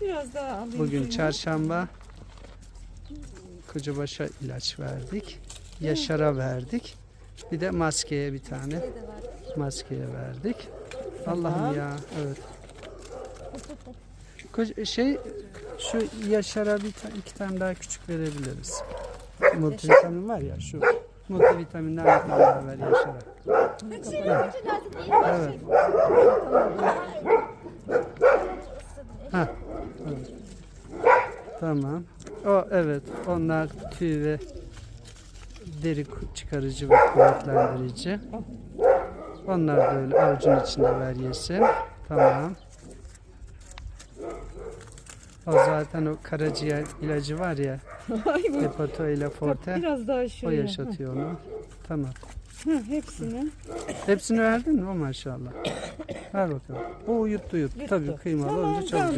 Biraz daha alayım. Bugün suyunu. çarşamba. Kocabaş'a ilaç verdik. Yaşar'a verdik. Bir de maskeye bir tane. Maskeye verdik. Allah'ım ya. Evet. Koca- şey şu Yaşar'a bir ta- iki tane daha küçük verebiliriz. Multivitamin var ya şu. Multivitaminden bir tane daha ver Yaşar'a. Evet. Ha. Evet. Tamam. O evet. Onlar tüy ve deri çıkarıcı ve kuvvetlendirici. Onlar da öyle avucun içinde ver yesin. Tamam. O zaten o karaciğer ilacı var ya. Hepato ile forte. Biraz daha O yaşatıyor onu. Tamam. Hı, hepsini. Hepsini verdin mi? O maşallah. Ver bakalım. Bu uyuttu uyuttu. Yuttu. Tabii kıymalı olunca çok güzel.